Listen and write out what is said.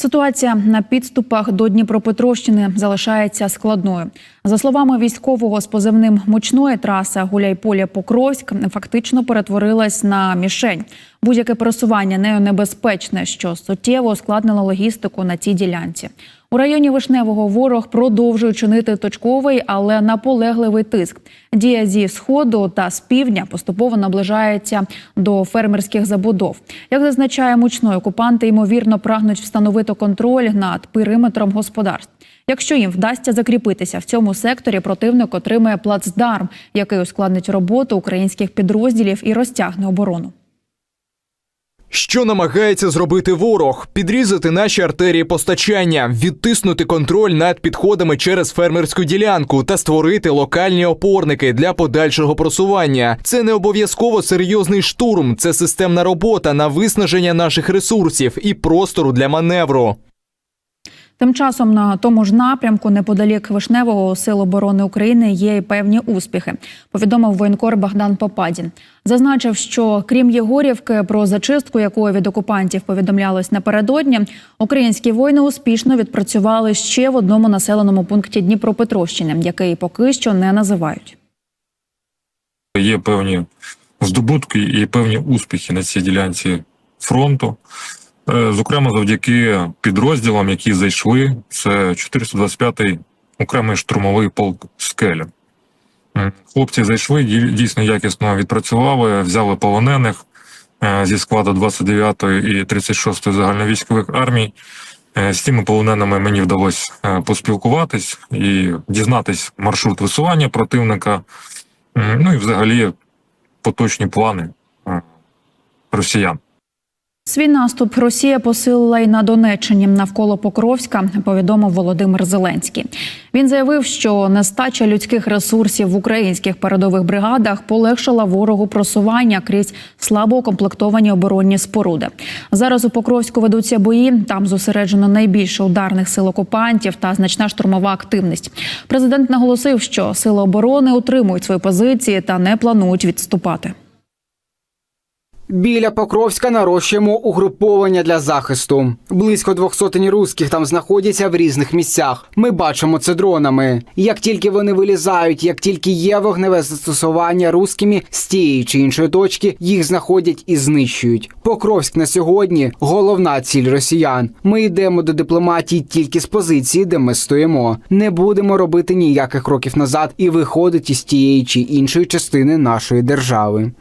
Ситуація на підступах до Дніпропетровщини залишається складною. За словами військового з позивним мучної траса Гуляйполя Покровськ фактично перетворилась на мішень. Будь-яке пересування нею небезпечне, що суттєво ускладнило логістику на цій ділянці. У районі Вишневого ворог продовжує чинити точковий, але наполегливий тиск. Дія зі сходу та з півдня поступово наближається до фермерських забудов. Як зазначає мучної, окупанти ймовірно прагнуть встановити контроль над периметром господарств. Якщо їм вдасться закріпитися в цьому секторі, противник отримає плацдарм, який ускладнить роботу українських підрозділів і розтягне оборону. Що намагається зробити ворог? Підрізати наші артерії постачання, відтиснути контроль над підходами через фермерську ділянку та створити локальні опорники для подальшого просування. Це не обов'язково серйозний штурм, це системна робота на виснаження наших ресурсів і простору для маневру. Тим часом на тому ж напрямку, неподалік Вишневого Сил оборони України, є й певні успіхи. Повідомив воєнкор Богдан Попадін. Зазначив, що крім Єгорівки, про зачистку, якої від окупантів повідомлялось напередодні, українські воїни успішно відпрацювали ще в одному населеному пункті Дніпропетровщини, який поки що не називають. Є певні здобутки і певні успіхи на цій ділянці фронту. Е, Зокрема, завдяки підрозділам, які зайшли, це 425-й окремий штурмовий полк скеля. Хлопці зайшли, дійсно якісно відпрацювали, взяли полонених е, зі складу 29-ї і 36-ї загальновійськових армій. Е, З цими полоненими мені вдалося е, поспілкуватись і дізнатись маршрут висування противника, ну і взагалі поточні плани е, росіян. Свій наступ Росія посилила й на Донеччині навколо Покровська. Повідомив Володимир Зеленський. Він заявив, що нестача людських ресурсів в українських передових бригадах полегшила ворогу просування крізь слабо укомплектовані оборонні споруди. Зараз у Покровську ведуться бої. Там зосереджено найбільше ударних сил окупантів та значна штурмова активність. Президент наголосив, що сили оборони утримують свої позиції та не планують відступати. Біля Покровська нарощуємо угруповання для захисту. Близько двох сотень русських там знаходяться в різних місцях. Ми бачимо це дронами. Як тільки вони вилізають, як тільки є вогневе застосування русскими з тієї чи іншої точки, їх знаходять і знищують. Покровськ на сьогодні головна ціль росіян. Ми йдемо до дипломатії тільки з позиції, де ми стоїмо. Не будемо робити ніяких кроків назад і виходити з тієї чи іншої частини нашої держави.